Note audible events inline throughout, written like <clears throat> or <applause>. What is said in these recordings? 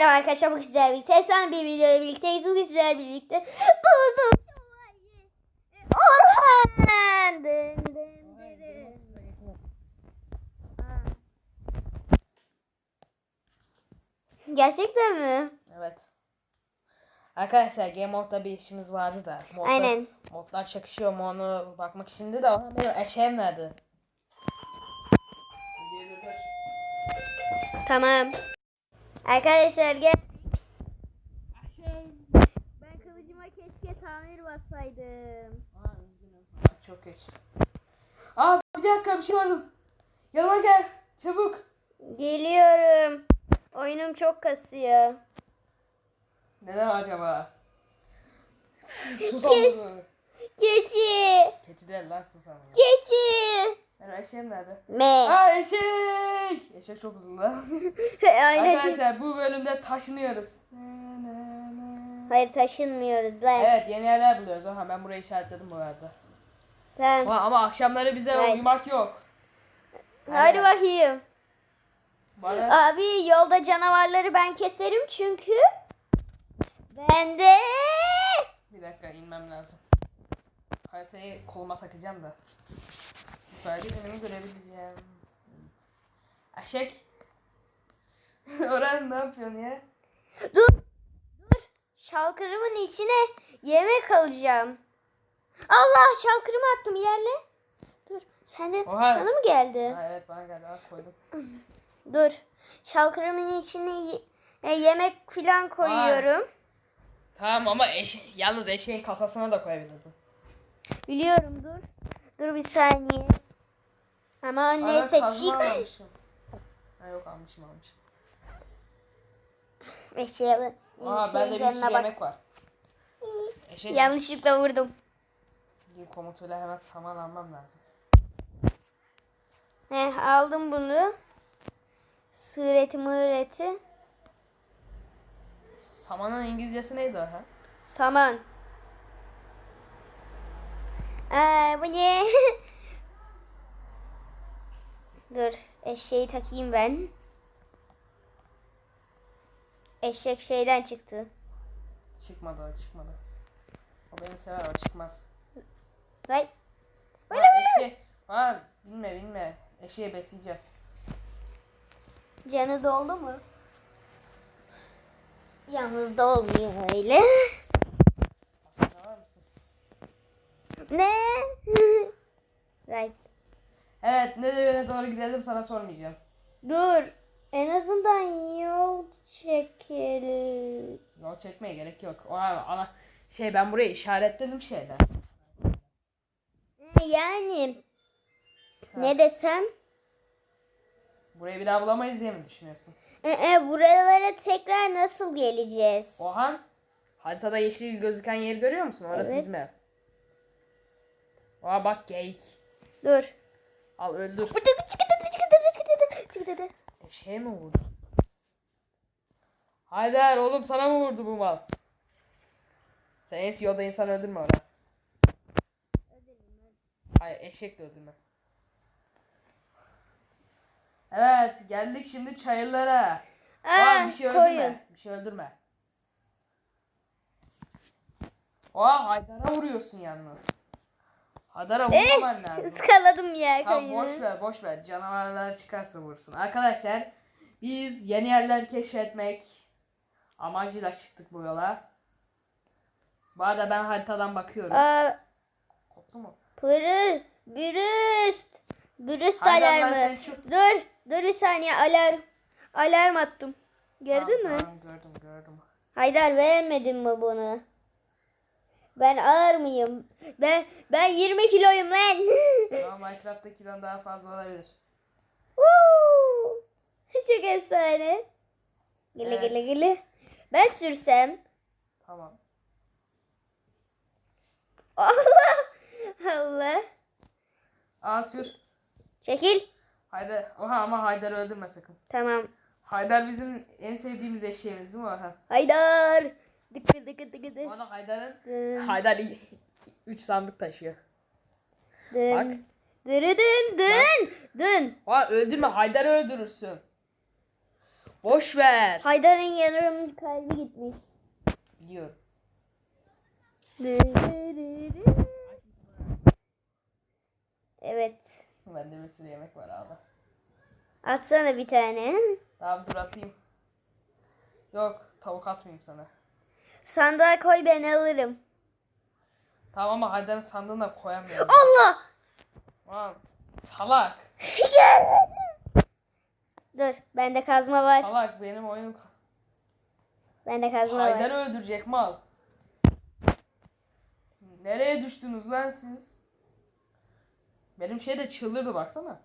Merhaba arkadaşlar bugün sizlerle birlikte efsane bir videoyla birlikteyiz. Bugün sizlerle birlikte Buzul Orhan. Dın. Gerçekten mi? Evet. Arkadaşlar Game Mode'da bir işimiz vardı da. Modda, Aynen. Modlar çakışıyor mu onu bakmak için de ama benim eşeğim nerede? Tamam. Arkadaşlar gel. Ben kılıcıma keşke tamir bassaydım. Aa, üzgünüm. Artık çok geç. Aa bir dakika bir şey gördüm. Yanıma gel. Çabuk. Geliyorum. Oyunum çok kasıyor. Neden acaba? Sus oldu. Keçi. Keçi değil lan sus ama. Keçi. Benim eşeğim nerede? Me. Aa eşek. Eşek çok hızlı. <laughs> Aynen. Arkadaşlar bu bölümde taşınıyoruz. Hayır taşınmıyoruz lan. Evet yeni yerler buluyoruz. Aha ben burayı işaretledim bu arada. Tamam. Ama, ama akşamları bize Evet. uyumak yok. Hadi bakayım. Bana Abi yolda canavarları ben keserim çünkü ben de bir dakika inmem lazım. Haritayı koluma takacağım da. Sadece önümü görebileceğim. Eşek. <laughs> Orhan ne yapıyorsun ya? dur dur şalkırımın içine yemek alacağım. Allah şalkırımı attım yerle. Dur sen de Oha. sana mı geldi? Ha, evet bana geldi. Al koydum. <clears throat> Dur şalkırımın içine ye- e, yemek filan koyuyorum. Tamam ama eş yalnız eşeğin kasasına da koyabilirdin. Biliyorum dur. Dur bir saniye. Ama çık. almışım. Ha yok almışım almışım. Eşeğe Aa bende bir sürü canına bak. yemek var. Eşek Yanlışlıkla vurdum. Gideyim komutuyla hemen saman almam lazım. Heh, aldım bunu. Sığır eti mığır eti. Samanın İngilizcesi neydi o ha? Saman. Aa, bu ne? <laughs> Dur eşeği takayım ben. Eşek şeyden çıktı. Çıkmadı o çıkmadı. O beni sever o çıkmaz. Right. Ha, eşeği. Ha bilme bilme. Eşeği besleyeceğim. Canı doldu mu? Yalnız da olmuyor öyle. Ne? <laughs> right. Evet ne yöne doğru gidelim sana sormayacağım. Dur. En azından yol çekelim. Yol çekmeye gerek yok. O ana şey ben burayı işaretledim şeyden. Yani ne desem? Burayı bir daha bulamayız diye mi düşünüyorsun? E, e, buralara tekrar nasıl geleceğiz? Ohan haritada yeşil gözüken yeri görüyor musun? Orası Evet. ev. Aa bak geyik. Dur. Al öldür. Eşeğe mi vurdu? Haydar oğlum sana mı vurdu bu mal? Sen en yolda insan öldürme ona. Hayır eşek de öldürme. Evet geldik şimdi çayırlara. Aa, Aa, bir şey öldürme. koyun. Bir şey öldürme. Aa Haydar'a vuruyorsun yalnız. Haydar'a vurmaman lazım. Iskaladım ya Tamam boş ver boş ver. Canavarlar çıkarsa vursun. Arkadaşlar biz yeni yerler keşfetmek amacıyla çıktık bu yola. Bu arada ben haritadan bakıyorum. Aa, Koptu mu? pırı, bürüst. Bürüst alarmı. çok- Dur, dur bir saniye alarm. Alarm attım. Gördün Tamam, mü? Tamam gördüm gördüm. Haydar beğenmedin mi bunu? Ben ağır mıyım? Ben ben 20 kiloyum lan. <laughs> Ama Minecraft'ta kilon daha fazla olabilir. Woo! <laughs> Çok efsane. Gele Evet. gele gele. Ben sürsem. Tamam. <laughs> Allah. Allah. Al sür. Çekil. Haydar. Oha ama Haydar'ı öldürme sakın. Tamam. Haydar bizim en sevdiğimiz eşeğimiz değil mi Orhan? Haydar. Dıkı dıkı dıkı dıkı. Bana Haydar'ın Haydar 3 sandık taşıyor. Bak. dın. Dırı dın dın. Dın. Aa öldürme Haydar'ı öldürürsün. Boş ver. Haydar'ın yarım kalbi gitmiş. Biliyorum. Evet. Bende bir sürü yemek var abi. Atsana bir tane. Tamam dur atayım. Yok tavuk atmayayım sana. Sandığa koy ben alırım. Tamam ama Haydar'ın sandığına koyamıyorum. Allah! Tamam. Salak. Dur bende kazma var. Salak benim oyun. Bende kazma Haydar'ı var. öldürecek mal. Nereye düştünüz lan siz? Benim şey de çıldırdı baksana.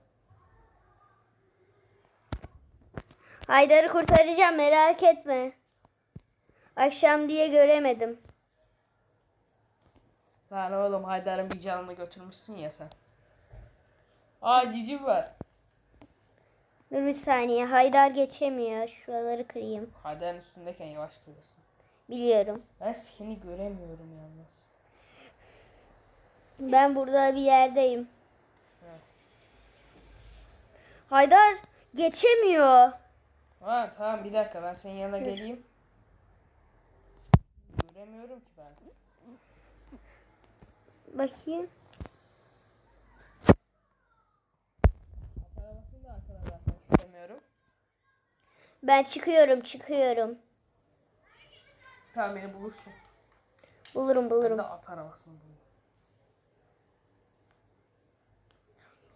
Haydar'ı kurtaracağım merak etme. Akşam diye göremedim. Lan oğlum Haydar'ın bir canını götürmüşsün ya sen. Aa cici var. Dur bir saniye. Haydar geçemiyor. Şuraları kırayım. Haydar'ın üstündeyken yavaş kırıyorsun. Biliyorum. Ben seni göremiyorum yalnız. Ben burada bir yerdeyim. Evet. Haydar geçemiyor. Ha tamam bir dakika ben senin yanına geleyim. Göremiyorum ki ben. Bakayım. İstemiyorum. Ben çıkıyorum çıkıyorum. Tamam beni bulursun. Bulurum Ben bulurum. de at arabasını bulayım.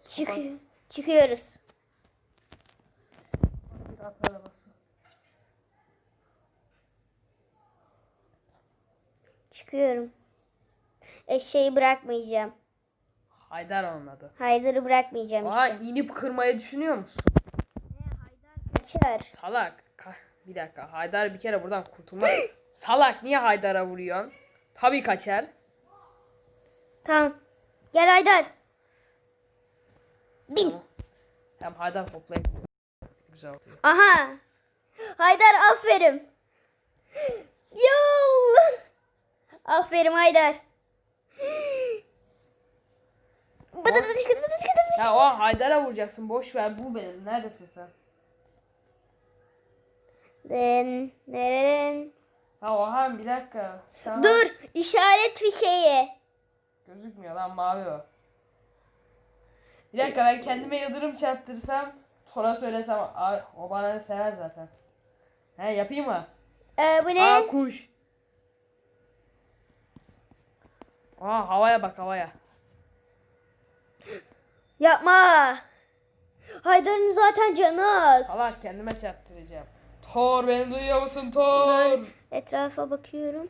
Çık çıkıyoruz. Bir at arabası. Çıkıyorum. Eşeği bırakmayacağım. Haydar anladı. Haydar'ı bırakmayacağım Aa işte. inip kırmayı düşünüyor musun? Kaçar. Salak. Ka- bir dakika. Haydar bir kere buradan kurtulmak. <laughs> Salak niye Haydar'a vuruyorsun? Tabii kaçar. Tamam. Gel Haydar. Bin. Hem Haydar toplayıp güzel atıyor. Aha. Haydar aferin. <gasps> Yol. Aferin Haydar. <gasps> Ya o Haydar'a vuracaksın. Boş ver. Bu benim. Neredesin sen? Den, den. Ha oha bir dakika. Sen Dur. işaret fişeği. Gözükmüyor lan mavi o. Bir dakika ben kendime yıldırım çarptırsam Tora söylesem Aa, o bana sever zaten. He yapayım mı? Ee, bu ne? Aa kuş. Aa havaya bak havaya. Yapma. Haydar'ın zaten canı az. Salak kendime çarptıracağım. Thor beni duyuyor musun Thor? Etrafa bakıyorum.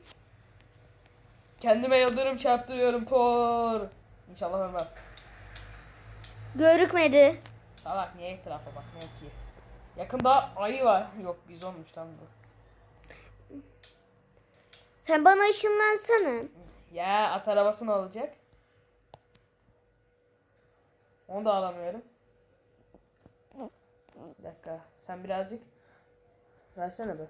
Kendime yıldırım çarptırıyorum Thor. İnşallah ölmem. Görükmedi. Salak niye etrafa bakmıyor ki? Yakında ayı var. Yok biz olmuş lan bu. Sen bana ışınlansana. Ya at arabasını alacak. Onu da alamıyorum. Bir dakika. Sen birazcık versene be.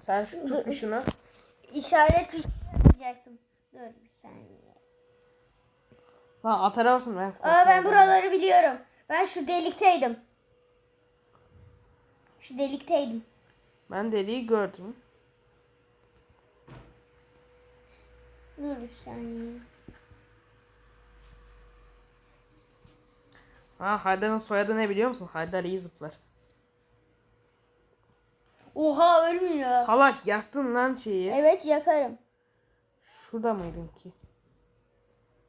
Sen şu tut bir şunu. İşaret yapacaktım. Dur bir saniye. Lan at arabasını ben. Aa ben buraları biliyorum. Ben şu delikteydim. Şu delikteydim. Ben deliği gördüm. Dur bir saniye. Ha Haydar'ın soyadı ne biliyor musun? Haydar iyi zıplar. Oha ölmüyor. Salak yaktın lan şeyi. Evet yakarım. Şurada mıydın ki?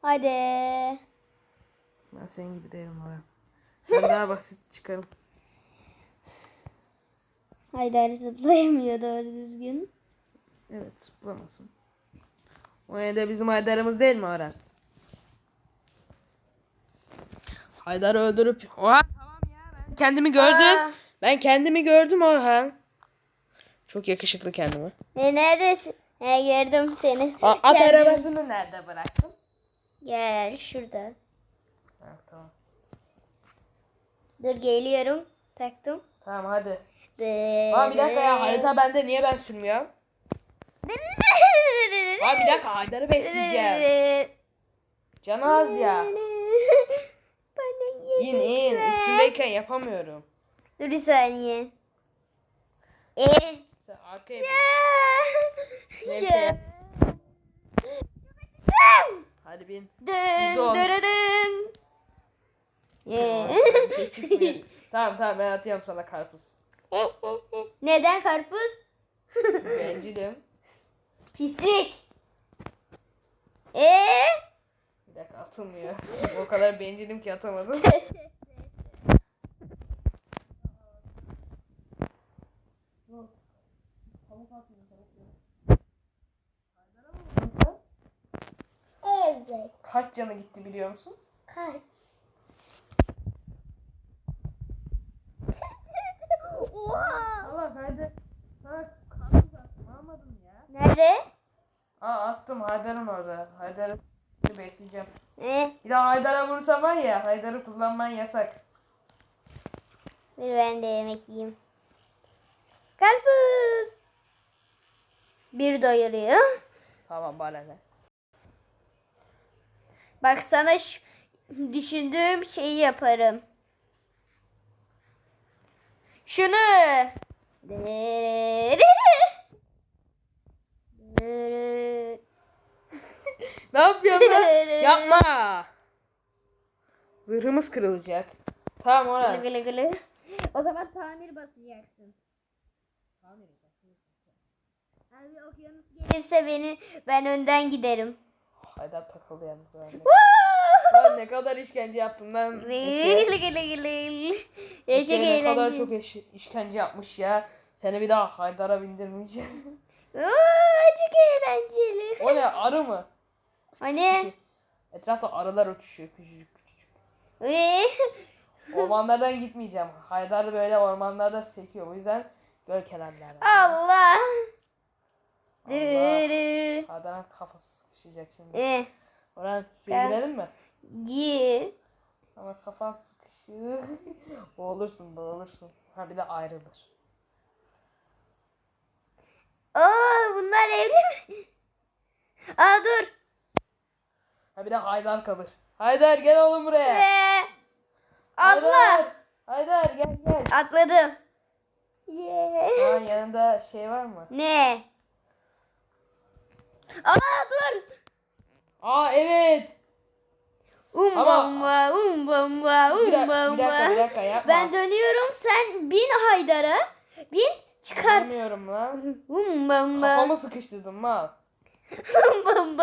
Hadi. Ben senin gibi değilim oraya. Ben daha basit çıkarım. Haydar zıplayamıyor doğru düzgün. Evet zıplamasın. O yine de bizim Haydar'ımız değil mi Orhan? Haydar'ı öldürüp... Oha tamam ya ben kendimi gördüm. Aa. Ben kendimi gördüm Orhan. Çok yakışıklı kendimi. E, neredesin? He gördüm seni. A- at Kendim- arabasını nerede bıraktın? Gel şurada. Ha, tamam. Dur geliyorum. Taktım. Tamam hadi. Aa bir dakika ya harita bende niye ben sürmüyorum? Aa bir dakika Haydar'ı besleyeceğim. Canı az ya. İn in. Üstündeyken yapamıyorum. Dur bir saniye. E. Sen arkaya. Ya. Hadi bin. Dın Bizon. dırıdın. Ye. Bir şey çıkmıyor. tamam tamam ben atıyorum sana karpuz. Neden karpuz? Bencilim. Pislik. Ee? Bir dakika atılmıyor. <laughs> o kadar bencilim ki atamadım. Evet. <laughs> Kaç canı gitti biliyor musun? Kaç? Oha. Allah hadi. Sana karpuz attım almadın ya. Nerede? Aa attım Haydar'ın orada. Haydar'ı besleyeceğim. Ne? Bir daha Haydar'a vursam var ya Haydar'ı kullanman yasak. Dur ben de yemek yiyeyim. Karpuz. Bir doyuruyor. Tamam bana ne. Bak sana şu düşündüğüm şeyi yaparım. Şunu. Ne yapıyorsun lan? <laughs> Yapma. Zırhımız kırılacak. Tamam Gılı Orhan. gılı gılı. O zaman tamir basacaksın. Abi okyanus gelirse beni ben önden giderim. Haydar takıldı yalnız. Lan ne kadar işkence yaptın lan. Gılı gılı gılı gılı. Çok ne kadar çok eş- işkence yapmış ya. Seni bir daha Haydar'a bindirmeyeceğim. Oo, çok eğlenceli. o ne arı mı? Hani? Etrafta arılar uçuşuyor küçücük küçücük. Ee, <laughs> Ormanlardan gitmeyeceğim. Haydar böyle ormanlarda sekiyor. O yüzden göl kenarlarında. Allah. Allah. Haydar'ın kafası sıkışacak şimdi. Ee, Orhan suya girelim mi? gir. Ama kafan sıkışır. <laughs> boğulursun boğulursun. Ha bir de ayrılır. Oo, bunlar evli mi? Aa dur. Ha bir de Haydar kalır. Haydar gel oğlum buraya. Ee, abla. Haydar. Haydar gel gel. Atladım. Yeah. Aa, yanında şey var mı? Ne? Aa dur. Aa evet. Um Ama- bomba, um bomba, Bir, um dak- bir dakika bir dakika yapma. Ben dönüyorum sen bin Haydar'a. Bin çıkart. Bilmiyorum lan. Um bomba. Kafamı sıkıştırdım mal. Um <laughs> um.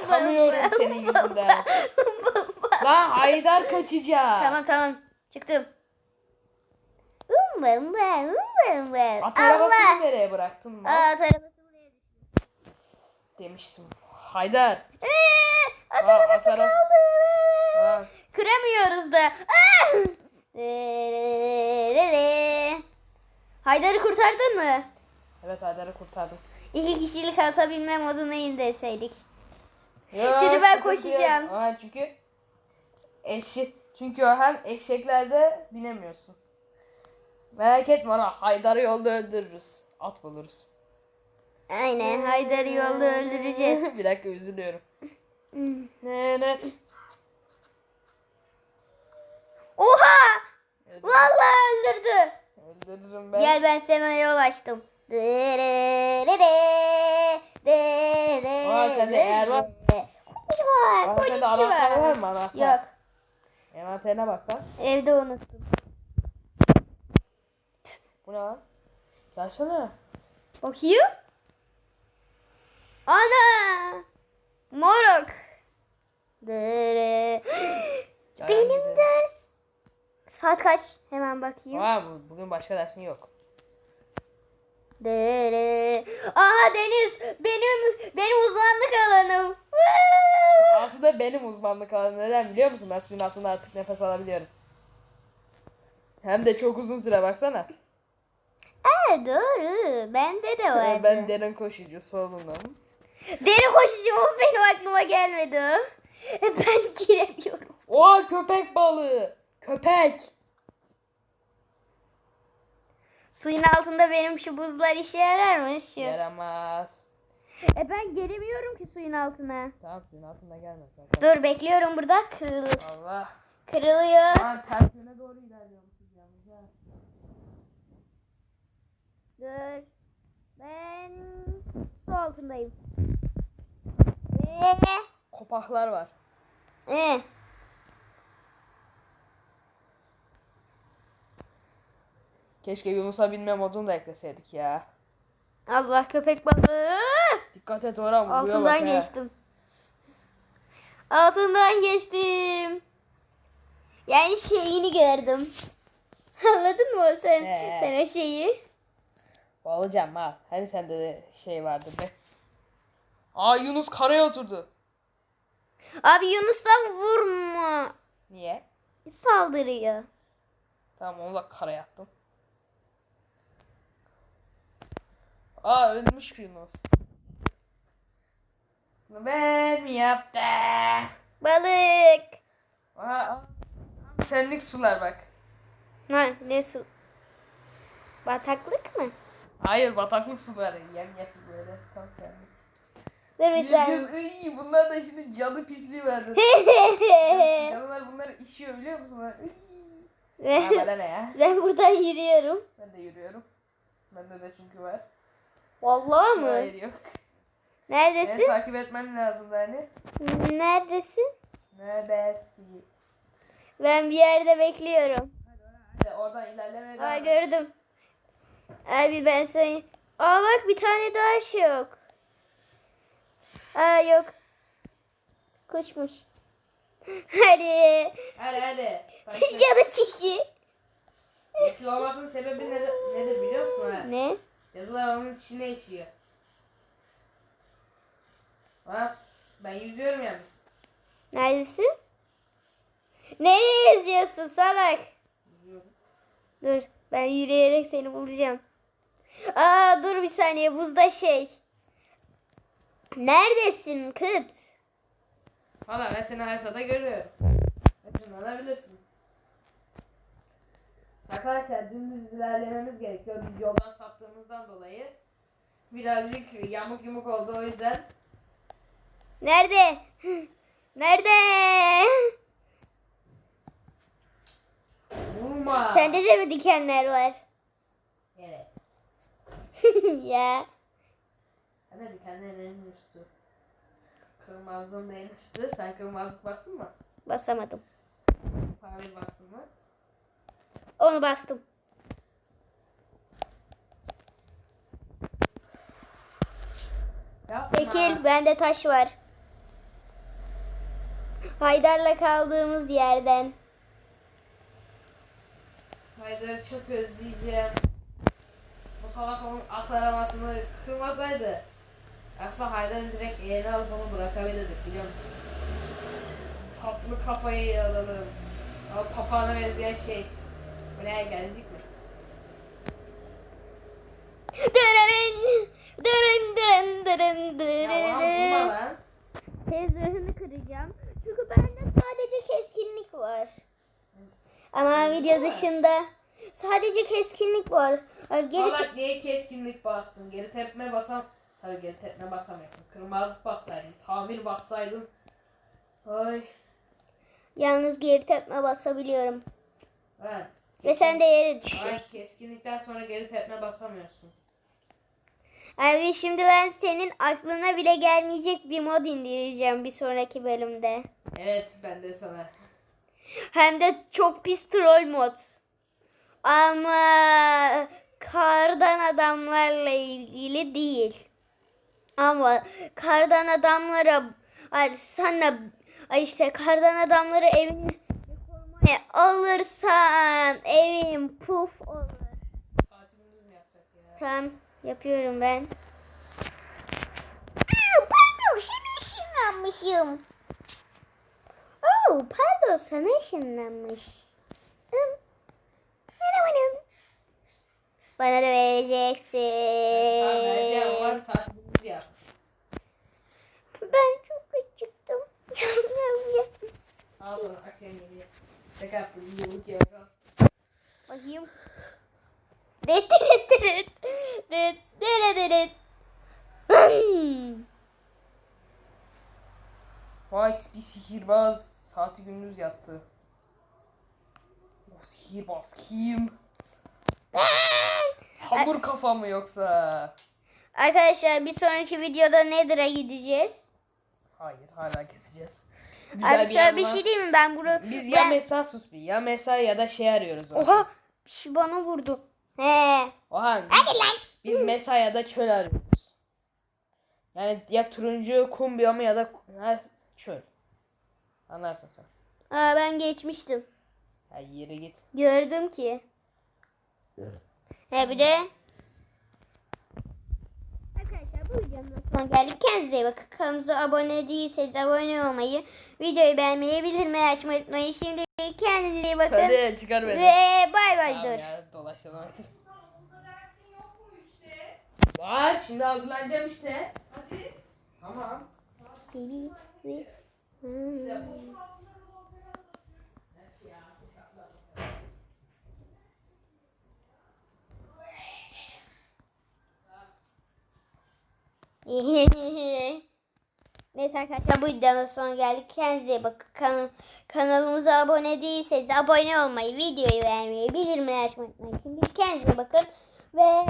Çıkamıyorum senin yüzünden. Lan Haydar kaçacak. Tamam tamam. Çıktım. At arabasını nereye bıraktın mal? Aa at arabası buraya düştü. Demiştim. Haydar. Ee, at Aa, arabası at ara- kaldı. Aa, Kıramıyoruz da. Ah! Haydar'ı kurtardın mı? evet Haydar'ı kurtardım. İki kişilik atabilme moduna indirseydik. Yok, Şimdi ben sıkıntı yok. koşacağım. Aa, çünkü eşi çünkü hem eşeklerde binemiyorsun. Merak etme ona Haydar'ı yolda öldürürüz. At buluruz. Aynen Haydar'ı yolda öldüreceğiz. <laughs> bir dakika üzülüyorum. ne ne? Oha! Vallahi öldürdü. Öldürürüm ben. Gel ben sana yol açtım. Aa, sende eğer var. Polis var. Aa, Polis sende anahtar var var. mı anahtar? Yok. Envanterine bak lan. Evde unuttum. Bu ne lan? Gelsene. Bakayım. Ana! Moruk. Dere. <gasps> Benim ders. Saat kaç? Hemen bakayım. Aa, bu- bugün başka dersin yok. Dere. Aha deniz. Benim benim uzmanlık alanım. Aslında benim uzmanlık alanım neden biliyor musun? Ben suyun altında artık nefes alabiliyorum. Hem de çok uzun süre baksana. Aa, doğru. Bende de vardı. ben derin koşucu solunum. Deri koşucu mu benim aklıma gelmedi. Ben giremiyorum. Oha köpek balığı. Köpek. Suyun altında benim şu buzlar işe yarar mı? Şu. Yaramaz. E ben gelemiyorum ki suyun altına. Tamam suyun altında gelme. zaten. Dur bekliyorum burada. Kırıl. Allah. Kırılıyor. Aa ters yöne doğru ilerliyormuşuz yalnız ha. Dur. Ben su altındayım. Ve Kopaklar var. e, Keşke Yunus'a binme modunu da ekleseydik ya. Allah köpek balığı. Dikkat et Orhan vuruyor bak Altından ha. geçtim. Altından geçtim. Yani şeyini gördüm. <laughs> Anladın mı sen? Ee. Sen o şeyi. Olacağım ha. Hani sende de şey vardı be. Aa Yunus karaya oturdu. Abi Yunus'tan vurma. Niye? Saldırıyor. Tamam onu da karaya attım. Aa ölmüş Yunus. Ben mi yaptı? Balık. Aa, aa. Senlik sular bak. Ha, ne su? Bataklık mı? Hayır bataklık suları. Yemyeşil böyle. Tam senlik. Sen. Yüzüz, ıy, bunlar da şimdi cadı pisliği verdi. <laughs> Cadılar bunları işiyor biliyor musun? Iy. Ha, <laughs> bana ne ya? ben buradan yürüyorum. Ben de yürüyorum. Bende de çünkü var. Vallahi mı? Hayır yok. Beni Neredesin? takip etmen lazım hani. Neredesin? Neredesin? Ben bir yerde bekliyorum. Hadi oradan ilerlemeye Aa gördüm. Abi ben seni... Aa bak bir tane daha şey yok. Aa yok. Kuşmuş. <laughs> Hadi. Hadi hadi. Cadı çişi. Yeşil olmasının sebebi nedir, nedir biliyor musun? Ha? Ne? İçine işiyor. Aa, ben yüzüyorum yalnız. Neredesin? Nereye yazıyorsun salak? Yüzüyorum. Dur ben yürüyerek seni bulacağım. Aa dur bir saniye buzda şey. Neredesin kıt? Valla ben seni haritada görüyorum. Işınlanabilirsin. Arkadaşlar dümdüz ilerlememiz gerekiyor. Biz yoldan saptığımızdan dolayı. Birazcık yamuk yumuk oldu o yüzden. Nerede? Nerede? Vurma. Sende de mi dikenler var? Evet. <laughs> ya. Hadi dikenlerin üstü. Kırmızının da en üstü. Sen kırmızılık bastın mı? Basamadım. Mavi bastın mı? Onu bastım. Yapma. Çekil bende taş var. Haydar'la kaldığımız yerden. Haydar'ı çok özleyeceğim. Bu salak onun at aramasını kırmasaydı. Aslında Haydar'ın direkt eğrini alıp onu bırakabilirdik biliyor musun? Tatlı kafayı alalım. O papağana benzeyen şey. Buraya gelecek mi? Dırırın, dırın, dırın, dırın, Ya Orhan dırırın. vurma lan. Tez zırhını kıracağım. Çünkü bende sadece keskinlik var. Ama video dışında sadece keskinlik var. Geri Salak niye keskinlik bastın? Geri tepme basam... Tabii geri tepme basamıyorsun. Kırmızı bassaydın. Tamir bassaydın. Ay. Yalnız geri tepme basabiliyorum. Ben. Ve sen de yere düşün. Ay keskinlikten sonra geri tepme basamıyorsun. Abi şimdi ben senin aklına bile gelmeyecek bir mod indireceğim bir sonraki bölümde. Evet ben de sana. Hem de çok pis troll mod. Ama kardan adamlarla ilgili değil. Ama kardan adamlara ay sana ay işte kardan adamları evine korumaya alırsan evin puf olur. Tamam yapıyorum ben. Pardon sana ışınlanmışım. Oh pardon sana ışınlanmış. Bana da vereceksin. Ben çok acıktım. Sana akşam yemeği. Tek attım. Bakayım. <laughs> Vay bir sihirbaz saati gündüz yaptı. Sihirbaz kim? Hamur kafa mı yoksa? Arkadaşlar bir sonraki videoda Nether'a gideceğiz. Hayır hala keseceğiz. Güzel Abi sana bir yandan- şey diyeyim mi? Ben bunu... Biz ya ben... mesela sus bir ya mesela ya da şey arıyoruz. orada. Oha! Bir şey bana vurdu. He. Oha biz, Hadi lan. biz mesela ya da çöl arıyoruz. Yani ya turuncu kum biyomu ya da ha, çöl. Anlarsın sen. Aa, ben geçmiştim. Ya yere git. Gördüm ki. He bir de Arkadaşlar bu geldik. Kendinize iyi bakın. Kanalımıza abone değilseniz abone olmayı, videoyu beğenmeyi, bildirimleri açmayı unutmayın. Şimdi kendinize iyi bakın. Hadi çıkar beni. Ve bay Tamam dur. ya dolaşalım hadi. Var şimdi hazırlanacağım işte. Hadi. Tamam. Baby, ve- Hmm. Neyse arkadaşlar bu videonun sonuna geldik. Kendinize iyi bakın. Kan kanalımıza abone değilseniz abone olmayı, videoyu beğenmeyi, bildirimleri açmayı unutmayın. Şimdi kendinize bakın. Ve